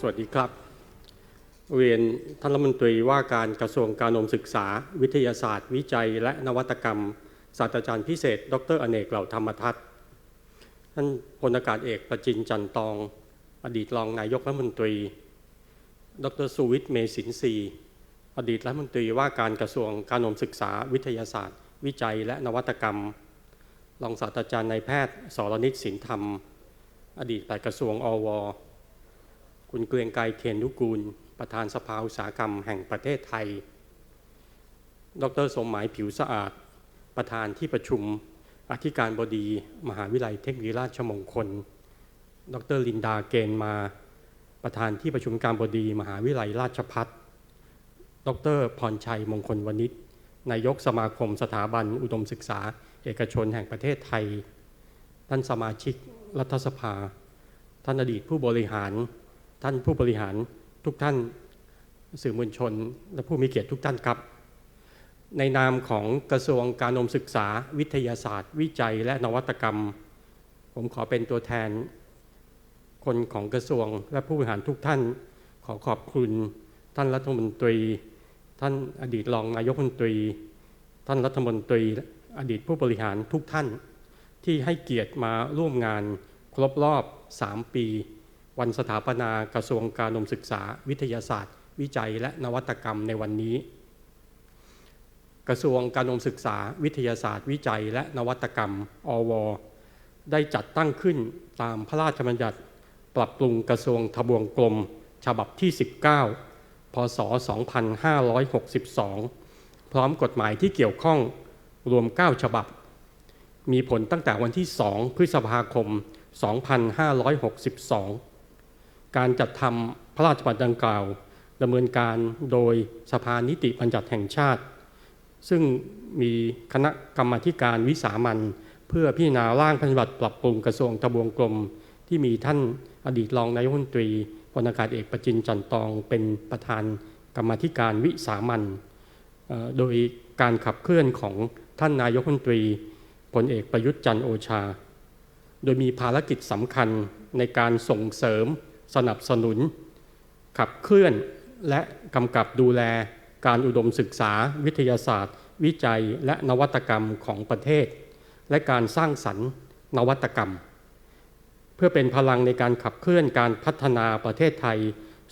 สวัสดีครับ เรียนท่านรัฐมนตรีว่าการกระทรวงการนมศึกษา วิทยาศาสตร์ วิจัย และนวัตกรรม ศาสตราจารย์พิเศษ ดรอเนกเหล่าธรรมทัศน์ท่านพลอากาศเอกประจินจันตอง อดีตรองนายกรัฐมนตรี ดรสุวิทย์เมสินทรีอดีตรัฐมนตรีว่าการกระทรวงการนมศึกษา วิทยาศาสตร์ วิจัย และนวัตกรรม รองศาสตราจารย์นายแพทย์สรนิตสินธรรม อดีตปลัดกระทรวงอว คุณเกรียงไกรเทียนนุกูล ประธานสภาอุตสาหกรรมแห่งประเทศไทย ดรสมหมายผิวสะอาด ประธานที่ประชุมอธิการบดี มหาวิทยาลัยเทคโนโลยีราชมงคล ดรลินดาเกณฑ์มา ประธานที่ประชุมการบดี มหาวิทยาลัยราชพัฒดรพรชัยมงคลวณิชนายกสมาคมสถาบันอุดมศึกษา เอกชนแห่งประเทศไทย ท่านสมาชิกรัฐสภา ท่านอดีตผู้บริหาร ท่านผู้บริหารทุกท่านสื่อมวลชน และผู้มีเกียรติทุกท่านครับ ในนามของกระทรวงการนมศึกษาวิทยาศาสตร์ วิจัย และนวัตกรรม ผมขอเป็นตัวแทน คนของกระทรวงและผู้บริหารทุกท่าน ขอขอบคุณท่านรัฐมนตรี ท่านอดีตรองนายกรัฐมนตรี ท่านรัฐมนตรี อดีตผู้บริหารทุกท่าน ที่ให้เกียรติมาร่วมงานครบรอบ 3 ปี วันสถาปนากระทรวงการนมศึกษา วิทยาศาสตร์ วิจัยและนวัตกรรมในวันนี้ กระทรวงการนมศึกษา วิทยาศาสตร์ วิจัย และนวัตกรรม อว ได้จัดตั้งขึ้นตามพระราชบัญญัติ ปรับปรุงกระทรวงทบวงกรมฉบับที่ 19 พศ 2562 พร้อมกฎหมายที่เกี่ยวข้องรวม 9 ฉบับ มีผลตั้งแต่วันที่ 2 พฤษภาคม 2562 การจัดทำพระราชบัญญัติดังกล่าวดำเนินการโดยสภานิติบัญญัติแห่งชาติ ซึ่งมีคณะกรรมการวิสามันเพื่อพิจารณาร่างพระราชบัญญัติปรับปรุงกระทรวงทบวงกรมที่มีท่านอดีตรองนายกรัฐมนตรีพลอากาศเอกประจินจันตองเป็นประธานกรรมธิการวิสามันโดยการขับเคลื่อนของท่านนายกรัฐมนตรีพลเอกประยุทธ์จันทร์โอชา โดยมีภารกิจสำคัญในการส่งเสริม สนับสนุน ขับเคลื่อนและกำกับดูแลการอุดมศึกษา วิทยาศาสตร์ วิจัยและนวัตกรรมของประเทศ และการสร้างสรรค์นวัตกรรม เพื่อเป็นพลังในการขับเคลื่อนการพัฒนาประเทศไทย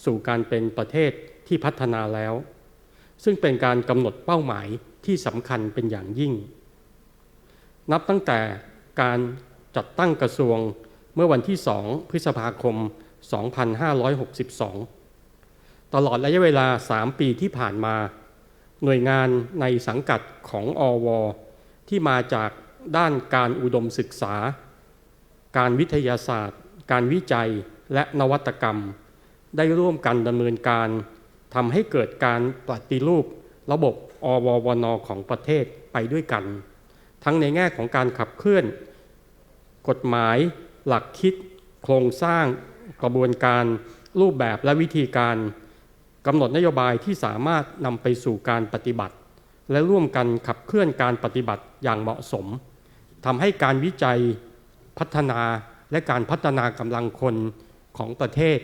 สู่การเป็นประเทศที่พัฒนาแล้ว ซึ่งเป็นการกำหนดเป้าหมายที่สำคัญเป็นอย่างยิ่ง นับตั้งแต่การจัดตั้งกระทรวงเมื่อวันที่ 2 พฤษภาคม 2562 ตลอดระยะเวลา 3 ปีที่ผ่านมา หน่วยงานในสังกัดของอว ที่มาจากด้านการอุดมศึกษา การวิทยาศาสตร์ การวิจัยและนวัตกรรม ได้ร่วมกันดำเนินการทำให้เกิดการปฏิรูประบบอววนของประเทศไปด้วยกัน ทั้งในแง่ของการขับเคลื่อน กฎหมาย หลักคิด โครงสร้าง กระบวนการรูปแบบและวิธีการกำหนดนโยบายที่สามารถนำไปสู่การปฏิบัติ และร่วมกันขับเคลื่อนการปฏิบัติอย่างเหมาะสมทำให้การวิจัยพัฒนาและการพัฒนากำลังคนของประเทศ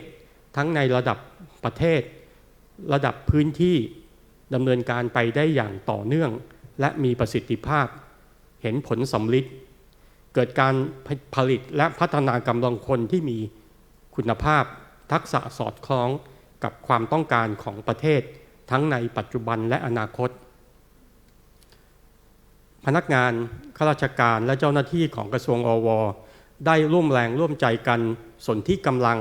ทั้งในระดับประเทศ ระดับพื้นที่ดำเนินการไปได้อย่างต่อเนื่อง และมีประสิทธิภาพ เห็นผลสำลิดเกิดการผลิตและพัฒนากำลังคนที่มี คุณภาพ ทักษะสอดคล้องกับความต้องการของประเทศ ทั้งในปัจจุบันและอนาคต พนักงานข้าราชการและเจ้าหน้าที่ของกระทรวงอว ได้ร่วมแรงร่วมใจกันสนที่กำลัง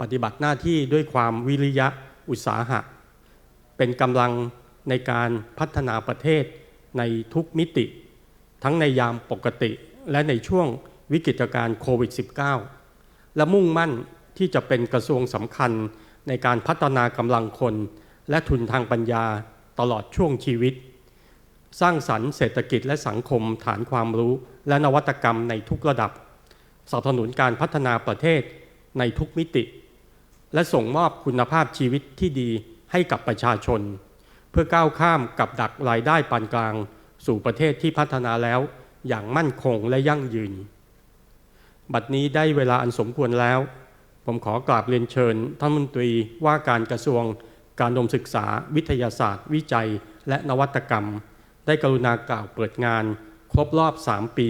ปฏิบัติหน้าที่ด้วยความวิริยะอุตสาหะ เป็นกำลังในการพัฒนาประเทศในทุกมิติ ทั้งในยามปกติและในช่วงวิกฤตการณ์โควิด -19 และมุ่งมั่น ที่จะเป็นกระทรวงสำคัญในการพัฒนากำลังคน และทุนทางปัญญาตลอดช่วงชีวิต สร้างสรรค์เศรษฐกิจและสังคมฐานความรู้และนวัตกรรมในทุกระดับ สนับสนุนการพัฒนาประเทศในทุกมิติ และส่งมอบคุณภาพชีวิตที่ดีให้กับประชาชน เพื่อก้าวข้ามกับดักรายได้ปานกลาง สู่ประเทศที่พัฒนาแล้วอย่างมั่นคงและยั่งยืน บัดนี้ได้เวลาอันสมควรแล้ว ผมขอกราบเรียนเชิญท่านมนตรีว่าการกระทรวงการอุดมศึกษาวิทยาศาสตร์ วิจัย และนวัตกรรม ได้กรุณากล่าวเปิดงาน ครบรอบ 3 ปี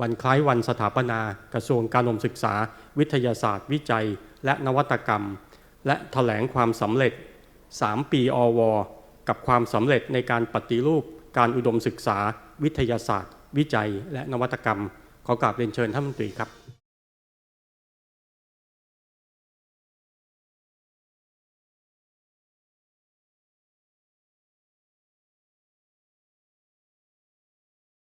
วันคล้ายวันสถาปนา กระทรวงการอุดมศึกษา วิทยาศาสตร์ วิจัย และนวัตกรรม และถแถลงความสำเร็จ 3 ปีอว กับความสำเร็จในการปฏิรูป การอุดมศึกษา วิทยาศาสตร์ วิจัย และนวัตกรรม ขอกราบเรียนเชิญท่านมนตรีครับ